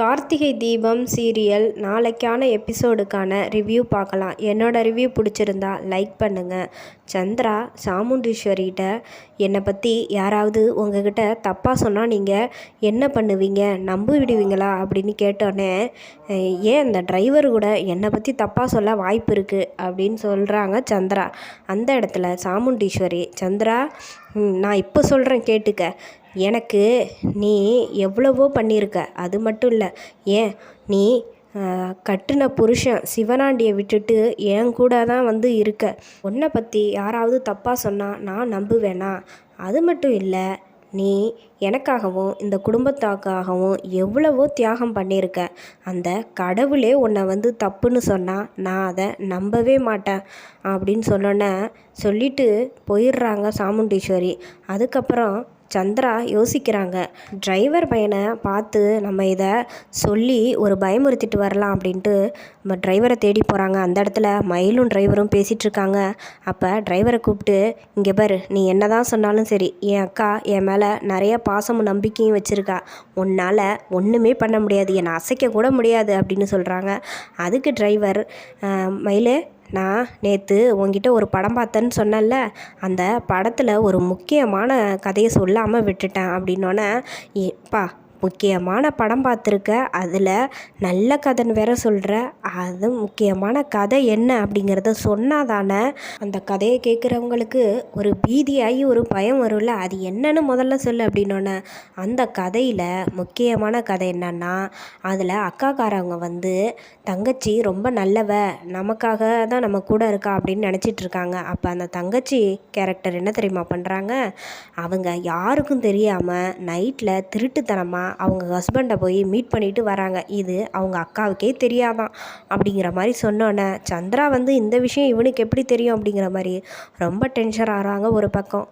Karthigai Deepam serial நாளைக்கான எபிசோடுக்கான review பார்க்கலாம். என்னோடய ரிவ்யூ பிடிச்சிருந்தா லைக் பண்ணுங்கள் சந்திரா சாமுண்டீஸ்வரிகிட்ட என்னை பற்றி யாராவது உங்ககிட்ட தப்பாக சொன்னால் நீங்கள் என்ன பண்ணுவீங்க? நம்பி விடுவீங்களா? அப்படின்னு கேட்டோடனே ஏன் அந்த டிரைவர் கூட என்னை பற்றி தப்பாக சொல்ல வாய்ப்பு இருக்குது அப்படின்னு சொல்கிறாங்க சந்திரா. அந்த இடத்துல சாமுண்டீஸ்வரி சந்திரா நான் இப்போ சொல்கிறேன் கேட்டுக்க. எனக்கு நீ எவ்வளவோ பண்ணியிருக்க அது மட்டும் இல்லை. ஏன்? நீ கட்டின புருஷன் சிவனாண்டியை விட்டுட்டு என் கூட தான் வந்து இருக்க. உன்னை பற்றி யாராவது தப்பாக சொன்னால் நான் நம்புவேனா? அது மட்டும் இல்லை நீ எனக்காகவும் இந்த குடும்பத்தாக்காகவும் எவ்வளவோ தியாகம் பண்ணியிருக்க. அந்த கடவுளே உன்னை வந்து தப்புன்னு சொன்னால் நான் அதை நம்பவே மாட்டேன் அப்படின்னு சொன்னோன்னே சொல்லிட்டு போயிடுறாங்க சாமுண்டீஸ்வரி. அதுக்கப்புறம் சந்திரா யோசிக்கிறாங்க. டிரைவர் பையனை பார்த்து நம்ம இதை சொல்லி ஒரு பயமுறுத்திட்டு வரலாம் அப்படின்ட்டு நம்ம டிரைவரை தேடி போகிறாங்க அந்த இடத்துல மயிலும் டிரைவரும் பேசிகிட்ருக்காங்க அப்போ டிரைவரை கூப்பிட்டு இங்கே பாரு நீ என்ன தான் சொன்னாலும் சரி என் அக்கா என் மேலே நிறைய பாசமும் நம்பிக்கையும் வச்சுருக்கா. உன்னால் ஒன்றுமே பண்ண முடியாது. என்னை அசைக்க கூட முடியாது அப்படின்னு சொல்கிறாங்க அதுக்கு டிரைவர் மயிலே நான் நேற்று உங்ககிட்ட ஒரு படம் பார்த்தேன்னு சொன்னேன்ல அந்த படத்தில் ஒரு முக்கியமான கதையை சொல்லாமல் விட்டுட்டேன் அப்படின்னோடனே எப்பா முக்கியமான படம் பார்த்துருக்க அதில் நல்ல கதைன்னு வேற சொல்கிற அது முக்கியமான கதை என்ன அப்படிங்கிறத சொன்னால் தானே அந்த கதையை கேட்குறவங்களுக்கு ஒரு பீதியாகி ஒரு பயம் வரும்ல. அது என்னன்னு முதல்ல சொல்லு அப்படின்னோடனே அந்த கதையில் முக்கியமான கதை என்னன்னா அதில் அக்காக்காரவங்க வந்து தங்கச்சி ரொம்ப நல்லவ நமக்காக தான் நம்ம கூட இருக்கா? அப்படின்னு நினச்சிட்டு இருக்காங்க. அப்போ அந்த தங்கச்சி கேரக்டர் என்ன தெரியுமா பண்ணுறாங்க அவங்க யாருக்கும் தெரியாமல் நைட்டில் திருட்டுத்தனமாக அவங்க ஹஸ்பண்டை போய் மீட் பண்ணிட்டு வராங்க. இது அவங்க அக்காவுக்கே தெரியாதான். அப்படிங்கிற மாதிரி சொன்னோன்னே சந்திரா வந்து இந்த விஷயம் இவனுக்கு எப்படி தெரியும் அப்படிங்கிற மாதிரி ரொம்ப டென்ஷன் ஆகிறாங்க ஒரு பக்கம்.